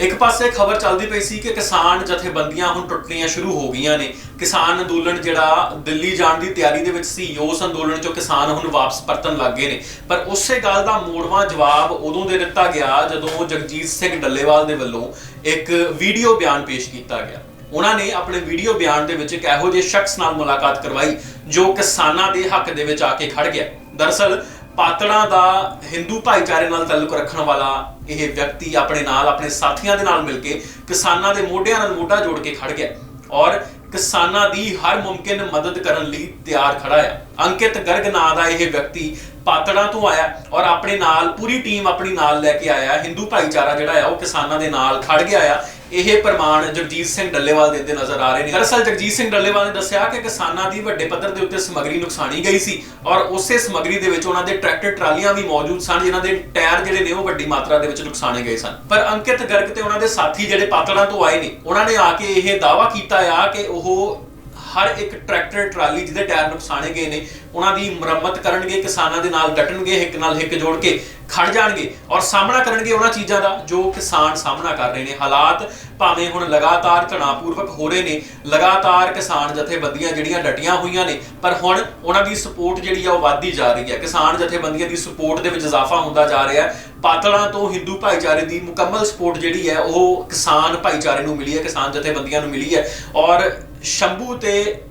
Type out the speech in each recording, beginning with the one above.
ਇੱਕ ਪਾਸੇ ਖਬਰ ਚੱਲਦੀ ਪਈ ਸੀ ਕਿ ਕਿਸਾਨ ਜਥੇਬੰਦੀਆਂ ਹੁਣ ਟੁੱਟਣੀਆਂ ਸ਼ੁਰੂ ਹੋ ਗਈਆਂ ਨੇ। ਕਿਸਾਨ ਅੰਦੋਲਨ ਜਿਹੜਾ ਦਿੱਲੀ ਜਾਣ ਦੀ ਤਿਆਰੀ ਦੇ ਵਿੱਚ ਸੀ, ਉਸ ਅੰਦੋਲਨ ਚੋਂ ਕਿਸਾਨ ਹੁਣ ਵਾਪਸ ਪਰਤਣ ਲੱਗ ਗਏ ਨੇ। ਪਰ ਉਸੇ ਗੱਲ ਦਾ ਮੋੜਵਾਂ ਜਵਾਬ ਉਦੋਂ ਦੇ ਦਿੱਤਾ ਗਿਆ ਜਦੋਂ ਜਗਜੀਤ ਸਿੰਘ ਡੱਲੇਵਾਲ ਦੇ ਵੱਲੋਂ ਇੱਕ ਵੀਡੀਓ ਬਿਆਨ ਪੇਸ਼ ਕੀਤਾ ਗਿਆ। ਉਹਨਾਂ ਨੇ ਆਪਣੇ ਵੀਡੀਓ ਬਿਆਨ ਦੇ ਵਿੱਚ ਇੱਕ ਇਹੋ ਜਿਹੇ ਸ਼ਖਸ ਨਾਲ ਮੁਲਾਕਾਤ ਕਰਵਾਈ ਜੋ ਕਿਸਾਨਾਂ ਦੇ ਹੱਕ ਦੇ ਵਿੱਚ ਆ ਕੇ ਖੜ ਗਿਆ। ਦਰਅਸਲ ਪਾਤੜਾਂ ਦਾ ਹਿੰਦੂ ਭਾਈਚਾਰੇ ਨਾਲ ਤਾਲੁਕ ਰੱਖਣ ਵਾਲਾ ਇਹ ਵਿਅਕਤੀ ਆਪਣੇ ਨਾਲ, ਆਪਣੇ ਸਾਥੀਆਂ ਦੇ ਨਾਲ ਮਿਲ ਕੇ ਕਿਸਾਨਾਂ ਦੇ ਮੋਢਿਆਂ ਨਾਲ ਮੋਢਾ ਜੋੜ ਕੇ ਖੜ ਗਿਆ ਔਰ ਕਿਸਾਨਾਂ ਦੀ ਹਰ ਮੁਮਕਿਨ ਮਦਦ ਕਰਨ ਲਈ ਤਿਆਰ ਖੜਾ ਹੈ ਅੰਕਿਤ ਗਰਗ ਨਾਂ ਦਾ ਇਹ ਵਿਅਕਤੀ ਪਾਤੜਾਂ ਤੋਂ ਆਇਆ ਔਰ ਆਪਣੇ ਨਾਲ, ਪੂਰੀ ਟੀਮ ਆਪਣੀ ਨਾਲ ਲੈ ਕੇ ਆਇਆ। ਹਿੰਦੂ ਭਾਈਚਾਰਾ ਜਿਹੜਾ ਆ, ਉਹ ਕਿਸਾਨਾਂ ਦੇ ਨਾਲ ਖੜ ਗਿਆ ਆ। ਇਹ ਪ੍ਰਮਾਣ ਜਗਜੀਤ ਸਿੰਘ ਡੱਲੇਵਾਲ ਦਿੰਦੇ ਨਜ਼ਰ ਆ ਰਹੇ ਨੇ। ਦਰਅਸਲ ਜਗਜੀਤ ਸਿੰਘ ਡੱਲੇਵਾਲ ਨੇ ਦੱਸਿਆ ਕਿ ਕਿਸਾਨਾਂ ਦੀ ਵੱਡੇ ਪੱਧਰ ਦੇ ਉੱਤੇ ਸਮੱਗਰੀ ਨੁਕਸਾਨੀ ਗਈ ਸੀ ਔਰ ਉਸੇ ਸਮੱਗਰੀ ਦੇ ਵਿੱਚ ਉਹਨਾਂ ਦੇ ਟਰੈਕਟਰ, ਟਰਾਲੀਆਂ ਵੀ ਮੌਜੂਦ ਸਨ, ਜਿਨ੍ਹਾਂ ਦੇ ਟਾਇਰ ਜਿਹੜੇ ਨੇ ਉਹ ਵੱਡੀ ਮਾਤਰਾ ਦੇ ਵਿੱਚ ਨੁਕਸਾਨੇ ਗਏ ਸਨ। ਪਰ ਅੰਕਿਤ ਗਰਗ ਤੇ ਉਹਨਾਂ ਦੇ ਸਾਥੀ ਜਿਹੜੇ ਪਾਤੜਾਂ ਤੋਂ ਆਏ ਨੇ, ਉਹਨਾਂ ਨੇ ਆ ਕੇ ਇਹ ਦਾਅਵਾ ਕੀਤਾ ਆ ਕਿ ਉਹ ਹਰ ਇੱਕ ਟਰੈਕਟਰ, ਟਰਾਲੀ ਜਿਹਦੇ ਟਾਇਰ ਨੁਕਸਾਨੇ ਗਏ ਨੇ, ਉਹਨਾਂ ਦੀ ਮੁਰੰਮਤ ਕਰਨਗੇ, ਕਿਸਾਨਾਂ ਦੇ ਨਾਲ ਡਟਣਗੇ ਹਿੱਕ ਨਾਲ ਹਿੱਕ ਜੋੜ ਕੇ। ਖੜ ਜਾਣਗੇ ਔਰ ਸਾਹਮਣਾ ਕਰਨਗੇ ਉਹਨਾਂ ਚੀਜ਼ਾਂ ਦਾ ਜੋ ਕਿਸਾਨ ਸਾਹਮਣਾ ਕਰ ਰਹੇ ਨੇ। ਹਾਲਾਤ ਭਾਵੇਂ ਹੁਣ ਲਗਾਤਾਰ ਤਣਾਅਪੂਰਵਕ ਹੋ ਰਹੇ ਨੇ, ਲਗਾਤਾਰ ਕਿਸਾਨ ਜਥੇਬੰਦੀਆਂ ਜਿਹੜੀਆਂ ਡਟੀਆਂ ਹੋਈਆਂ ਨੇ, ਪਰ ਹੁਣ ਉਹਨਾਂ ਦੀ ਸਪੋਰਟ ਜਿਹੜੀ ਆ ਉਹ ਵੱਧਦੀ ਜਾ ਰਹੀ ਹੈ। ਕਿਸਾਨ ਜਥੇਬੰਦੀਆਂ ਦੀ ਸਪੋਰਟ ਦੇ ਵਿੱਚ ਇਜ਼ਾਫਾ ਹੁੰਦਾ ਜਾ ਰਿਹਾ ਹੈ। ਪਾਤੜਾਂ ਤੋਂ ਹਿੰਦੂ ਭਾਈਚਾਰੇ ਦੀ ਮੁਕੰਮਲ ਸਪੋਰਟ ਜਿਹੜੀ ਹੈ, ਉਹ ਕਿਸਾਨ ਭਾਈਚਾਰੇ ਨੂੰ ਮਿਲੀ ਹੈ, ਕਿਸਾਨ ਜਥੇਬੰਦੀਆਂ ਨੂੰ ਮਿਲੀ ਹੈ। ਔਰ ਸ਼ੰਭੂ ਤੇ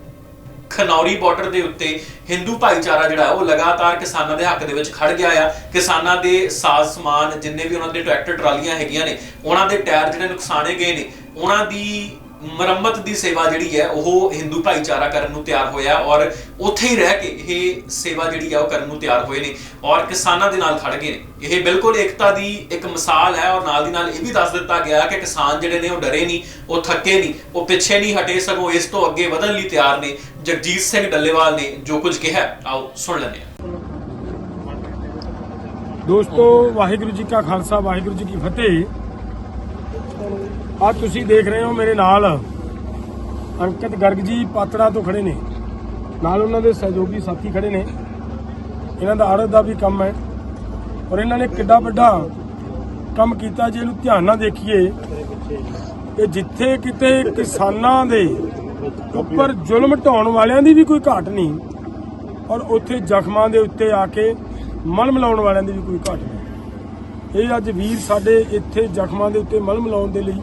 ਖਨੌਰੀ ਬਾਰਡਰ ਦੇ ਉੱਤੇ ਹਿੰਦੂ ਭਾਈਚਾਰਾ ਜਿਹੜਾ ਉਹ ਲਗਾਤਾਰ ਕਿਸਾਨਾਂ ਦੇ ਹੱਕ ਦੇ ਵਿੱਚ ਖੜ ਗਿਆ ਆ। ਕਿਸਾਨਾਂ ਦੇ ਸਾਜ਼ ਸਮਾਨ ਜਿੰਨੇ ਵੀ ਉਹਨਾਂ ਦੇ ਟਰੈਕਟਰ ਟਰਾਲੀਆਂ ਹੈਗੀਆਂ ਨੇ, ਉਹਨਾਂ ਦੇ ਟਾਇਰ ਜਿਹੜੇ ਨੁਕਸਾਨੇ ਗਏ ਨੇ, ਉਹਨਾਂ ਦੀ ਮੁਰੰਮਤ ਦੀ ਸੇਵਾ ਜਿਹੜੀ ਹੈ, ਉਹ ਹਿੰਦੂ ਭਾਈਚਾਰਾ ਕਰਨ ਨੂੰ ਤਿਆਰ ਹੋਇਆ ਔਰ ਉੱਥੇ ਹੀ ਰਹਿ ਕੇ ਇਹ ਸੇਵਾ ਜਿਹੜੀ ਹੈ, ਉਹ ਕਰਨ ਨੂੰ ਤਿਆਰ ਹੋਏ ਨੇ ਔਰ ਕਿਸਾਨਾਂ ਦੇ ਨਾਲ ਖੜ ਗਏ ਨੇ। ਇਹ ਬਿਲਕੁਲ ਏਕਤਾ ਦੀ ਇੱਕ ਮਿਸਾਲ ਹੈ ਔਰ ਨਾਲ ਦੀ ਨਾਲ ਇਹ ਵੀ ਦੱਸ ਦਿੱਤਾ ਗਿਆ ਕਿ ਕਿਸਾਨ ਜਿਹੜੇ ਨੇ, ਉਹ ਡਰੇ ਨਹੀਂ, ਉਹ ਥੱਕੇ ਨਹੀਂ, ਉਹ ਪਿੱਛੇ ਨਹੀਂ ਹਟੇ, ਸਗੋਂ ਇਸ ਤੋਂ ਅੱਗੇ ਵਧਣ ਲਈ ਤਿਆਰ ਨੇ। ਜਗਜੀਤ ਸਿੰਘ ਡੱਲੇਵਾਲ ਨੇ ਜੋ ਕੁਝ ਕਿਹਾ, ਆਓ ਸੁਣ ਲੈਂਦੇ ਹਾਂ। ਦੋਸਤੋ, ਵਾਹਿਗੁਰੂ ਜੀ ਕਾ ਖਾਲਸਾ, ਵਾਹਿਗੁਰੂ ਜੀ ਕੀ ਫਤਿਹ। ਆ ਤੁਸੀਂ ਦੇਖ ਰਹੇ ਹੋ ਮੇਰੇ ਨਾਲ ਅੰਕਿਤ ਗਰਗ ਜੀ ਪਾਤੜਾ ਤੋਂ ਖੜੇ ਨੇ। ਨਾਲ ਉਹਨਾਂ ਦੇ ਸਹਿਯੋਗੀ ਸਾਥੀ ਖੜੇ ਨੇ। ਇਹਨਾਂ ਦਾ ਆੜਤ ਦਾ ਵੀ ਕੰਮ ਹੈ। ਔਰ ਇਹਨਾਂ ਨੇ ਕਿੱਡਾ ਵੱਡਾ ਕੰਮ ਕੀਤਾ ਜੇ ਇਹਨੂੰ ਧਿਆਨ ਨਾਲ ਦੇਖੀਏ ਕਿ ਜਿੱਥੇ ਕਿਤੇ ਕਿਸਾਨਾਂ ਦੇ ਉੱਪਰ ਜ਼ੁਲਮ ਢਾਉਣ ਵਾਲਿਆਂ ਦੀ ਵੀ ਕੋਈ ਘਾਟ ਨਹੀਂ, ਔਰ ਉੱਥੇ ਜ਼ਖਮਾਂ ਦੇ ਉੱਤੇ ਆ ਕੇ ਮਲਮ ਲਾਉਣ ਵਾਲਿਆਂ ਦੀ ਵੀ ਕੋਈ ਘਾਟ ਨਹੀਂ। ਇਹ ਅੱਜ ਵੀਰ ਸਾਡੇ ਇੱਥੇ ਜ਼ਖਮਾਂ ਦੇ ਉੱਤੇ ਮਲਮ ਲਾਉਣ ਦੇ ਲਈ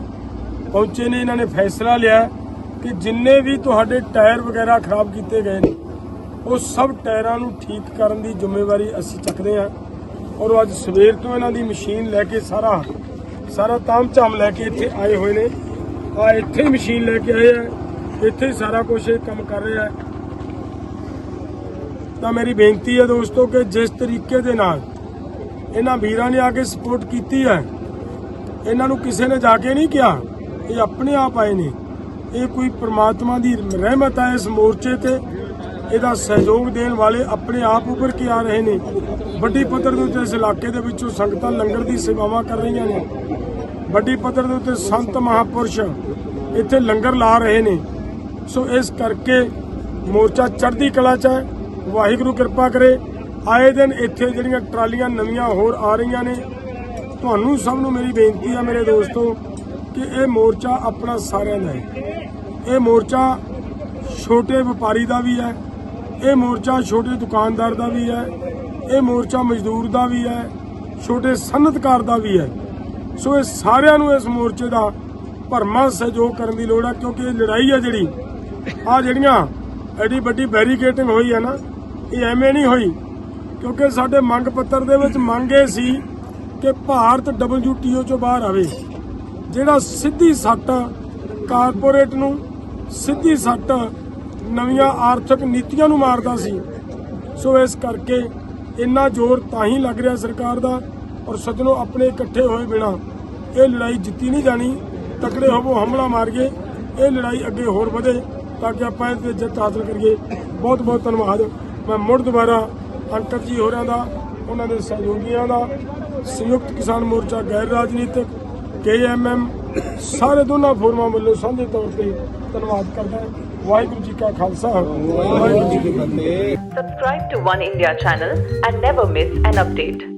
ਪਹੁੰਚੇ ਨੇ, ਇਹਨਾਂ ਨੇ ਫੈਸਲਾ ਲਿਆ ਕਿ ਜਿੰਨੇ ਵੀ ਤੁਹਾਡੇ ਟਾਇਰ ਵਗੈਰਾ ਖਰਾਬ ਕੀਤੇ ਗਏ ਨੇ, ਉਹ ਸਭ ਟਾਇਰਾਂ ਨੂੰ ਠੀਕ ਕਰਨ ਦੀ ਜ਼ਿੰਮੇਵਾਰੀ ਅਸੀਂ ਚੱਕਦੇ ਹਾਂ ਔਰ ਉਹ ਅੱਜ ਸਵੇਰ ਤੋਂ ਇਹਨਾਂ ਦੀ ਮਸ਼ੀਨ ਲੈ ਕੇ ਸਾਰਾ ਸਾਰਾ ਤਾਮ ਝਾਮ ਲੈ ਕੇ ਇੱਥੇ ਆਏ ਹੋਏ ਨੇ। ਆ ਇੱਥੇ ਹੀ ਮਸ਼ੀਨ ਲੈ ਕੇ ਆਏ ਆ, ਇੱਥੇ ਸਾਰਾ ਕੁਝ ਇਹ ਕੰਮ ਕਰ ਰਿਹਾ ਤਾਂ ਮੇਰੀ ਬੇਨਤੀ ਹੈ ਦੋਸਤੋ ਕਿ ਜਿਸ ਤਰੀਕੇ ਦੇ ਨਾਲ ਇਹਨਾਂ ਵੀਰਾਂ ਨੇ ਆ ਕੇ ਸਪੋਰਟ ਕੀਤੀ ਹੈ, ਇਹਨਾਂ ਨੂੰ ਕਿਸੇ ਨੇ ਜਾ ਕੇ ਨਹੀਂ ਕਿਹਾ ਇਹ ਆਪਣੇ ਆਪ ਆਏ ਨੇ। ਇਹ ਕੋਈ ਪ੍ਰਮਾਤਮਾ ਦੀ ਰਹਿਮਤ ਹੈ ਇਸ ਮੋਰਚੇ ਤੇ। ਇਹਦਾ ਸਹਿਯੋਗ ਦੇਣ ਵਾਲੇ ਆਪਣੇ ਆਪ ਉੱਪਰ ਕੇ ਆ ਰਹੇ ਨੇ। ਵੱਡੀ ਪੱਧਰ ਦੇ ਉੱਤੇ ਇਸ ਇਲਾਕੇ ਦੇ ਵਿੱਚੋਂ ਸੰਗਤਾਂ ਲੰਗਰ ਦੀ ਸੇਵਾਵਾਂ ਕਰ ਰਹੀਆਂ ਨੇ। ਵੱਡੀ ਪੱਧਰ ਦੇ ਉੱਤੇ ਸੰਤ ਮਹਾਪੁਰਸ਼ ਇੱਥੇ ਲੰਗਰ ਲਾ ਰਹੇ ਨੇ। ਸੋ ਇਸ ਕਰਕੇ ਮੋਰਚਾ ਚੜ੍ਹਦੀ ਕਲਾ ਚ ਹੈ। ਵਾਹਿਗੁਰੂ ਕਿਰਪਾ ਕਰੇ। ਆਏ ਦਿਨ ਇੱਥੇ ਜਿਹੜੀਆਂ ਟਰਾਲੀਆਂ ਨਵੀਆਂ ਹੋਰ ਆ ਰਹੀਆਂ ਨੇ। ਤੁਹਾਨੂੰ ਸਭ ਨੂੰ ਮੇਰੀ ਬੇਨਤੀ ਆ, ਮੇਰੇ ਦੋਸਤੋ ਕਿ ਇਹ ਮੋਰਚਾ ਆਪਣਾ ਸਾਰਿਆਂ ਦਾ ਹੈ। ਇਹ ਮੋਰਚਾ ਛੋਟੇ ਵਪਾਰੀ ਦਾ ਵੀ ਹੈ, ਇਹ ਮੋਰਚਾ ਛੋਟੇ ਦੁਕਾਨਦਾਰ ਦਾ ਵੀ ਹੈ, ਇਹ ਮੋਰਚਾ ਮਜ਼ਦੂਰ ਦਾ ਵੀ ਹੈ, ਛੋਟੇ ਸਨਅਤਕਾਰ ਦਾ ਵੀ ਹੈ। ਸੋ ਇਹ ਸਾਰਿਆਂ ਨੂੰ ਇਸ ਮੋਰਚੇ ਦਾ ਭਰਮਾ ਸਹਿਯੋਗ ਕਰਨ ਦੀ ਲੋੜ ਹੈ, ਕਿਉਂਕਿ ਇਹ ਲੜਾਈ ਹੈ ਜਿਹੜੀ। ਆ ਜਿਹੜੀਆਂ ਐਡੀ ਵੱਡੀ ਬੈਰੀਕੇਟਿੰਗ ਹੋਈ ਹੈ ਨਾ, ਇਹ ਐਵੇਂ ਨਹੀਂ ਹੋਈ, ਕਿਉਂਕਿ ਸਾਡੇ ਮੰਗ ਪੱਤਰ ਦੇ ਵਿੱਚ ਮੰਗ ਇਹ ਸੀ ਕਿ ਭਾਰਤ WTO ਚੋਂ ਬਾਹਰ ਆਵੇ। ਜਿਹੜਾ ਸਿੱਧੀ ਸੱਟ ਕਾਰਪੋਰੇਟ ਨੂੰ, ਸਿੱਧੀ ਸੱਟ ਨਵੀਆਂ ਆਰਥਿਕ ਨੀਤੀਆਂ ਨੂੰ ਮਾਰਦਾ ਸੀ। ਸੋ ਇਸ ਕਰਕੇ ਇੰਨਾ ਜ਼ੋਰ ਤਾਂ ਹੀ ਲੱਗ ਰਿਹਾ ਸਰਕਾਰ ਦਾ ਔਰ ਸੱਜਣੋ ਆਪਣੇ ਇਕੱਠੇ ਹੋਏ ਬਿਨਾ। ਇਹ ਲੜਾਈ ਜਿੱਤੀ ਨਹੀਂ ਜਾਣੀ, ਤਕੜੇ ਹੋਵੋ, ਹਮਲਾ ਮਾਰੀਏ, ਇਹ ਲੜਾਈ ਅੱਗੇ ਹੋਰ ਵਧੇ ਤਾਂ ਕਿ ਆਪਾਂ ਇਹ ਤੇ ਜਿੱਤ ਹਾਸਲ ਕਰੀਏ। ਬਹੁਤ ਬਹੁਤ ਧੰਨਵਾਦ। ਮੈਂ ਮੁੜ ਦੁਬਾਰਾ ਅੰਕਤ ਜੀ ਹੋਰਾਂ ਦਾ, ਉਹਨਾਂ ਦੇ ਸਹਿਯੋਗੀਆਂ ਦਾ, ਸੰਯੁਕਤ ਕਿਸਾਨ ਮੋਰਚਾ ਗੈਰ ਰਾਜਨੀਤਿਕ ਕੇਐਮਐਮ ਸਾਰੇ ਦੋਨਾਂ ਫੋਰਮਾਂ ਵੱਲੋਂ ਸਾਂਝੇ ਤੌਰ ਤੇ ਧੰਨਵਾਦ ਕਰਦਾ ਹਾਂ ਵਾਹਿਗੁਰੂ ਜੀ ਕਾ ਖਾਲਸਾ ਵਾਹਿਗੁਰੂ ਜੀ ਕੀ ਫਤਿਹ Subscribe to One India channel and never miss an update.